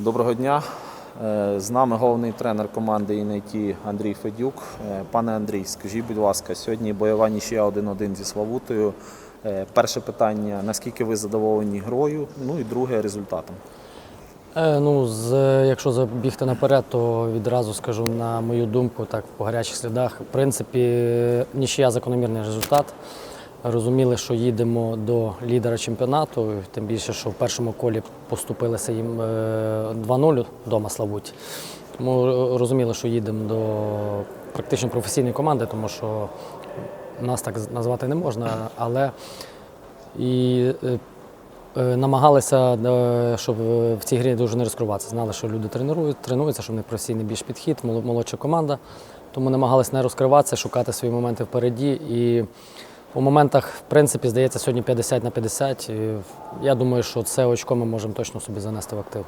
Доброго дня. Е, З нами головний тренер команди «Інайті» Андрій Федюк. Е, Пане Андрій, скажіть, будь ласка, сьогодні бойова нічия 1-1 зі Славутою. Е, Перше питання: наскільки ви задоволені грою? Ну і друге результатом. Ну, з, якщо забігти наперед, то відразу скажу на мою думку, так по гарячих слідах. В принципі, нічия закономірний результат. Розуміли, що їдемо до лідера чемпіонату, тим більше, що в першому колі поступилися їм е, 2-0 вдома Славуті. Тому е, розуміли, що їдемо до практично професійної команди, тому що нас так назвати не можна, але і е, Е, Намагалися, е, щоб е, в цій грі дуже не розкриватися. Знали, що люди тренують, тренуються, що в них професійний більш підхід, молодша команда. Тому намагалися не розкриватися, шукати свої моменти впереді. І у моментах, в принципі, здається, сьогодні 50 на 50. І я думаю, що це очко ми можемо точно собі занести в актив.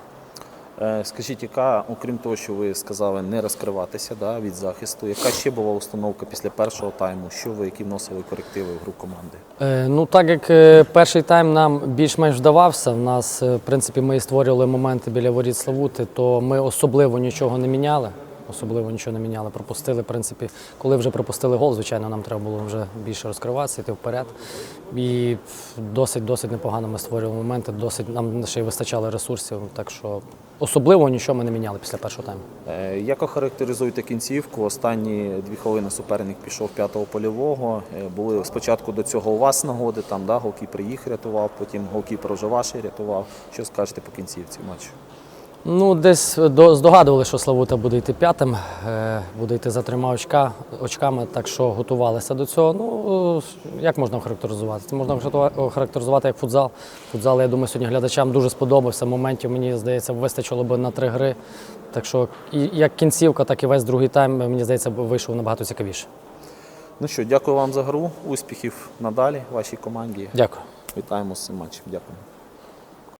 Е, Скажіть, яка, окрім того, що ви сказали, не розкриватися да, від захисту, яка ще була установка після першого тайму? Що ви які вносили корективи в гру команди? Е, Ну, так як е, перший тайм нам більш-менш вдавався, в нас, е, в принципі, ми і створювали моменти біля воріт Славути, то ми особливо нічого не міняли. Особливо нічого не міняли. Пропустили, в принципі, коли вже пропустили гол, звичайно, нам треба було вже більше розкриватися, йти вперед. І досить досить непогано ми створювали моменти, досить нам ще й вистачало ресурсів. Так що особливо нічого ми не міняли після першого тайму. Е, Як охарактеризуєте кінцівку? Останні дві хвилини суперник пішов п'ятого польового. Е, Були спочатку до цього у вас нагоди, там да, голкіпер їх рятував, потім голкіпер вже ваші рятував. Що скажете по кінцівці матчу? Ну, десь до- здогадували, що Славута буде йти п'ятим, е, буде йти за трьома очка, очками, так що готувалися до цього. Ну, е, як можна охарактеризувати? Це можна охарактеризувати як футзал. Футзал, я думаю, сьогодні глядачам дуже сподобався. Моментів, мені здається, вистачило би на три гри. Так що як кінцівка, так і весь другий тайм, мені здається, вийшов набагато цікавіше. Ну що, дякую вам за гру, успіхів надалі вашій команді. Дякую. Вітаємо з цим матчем. Дякую.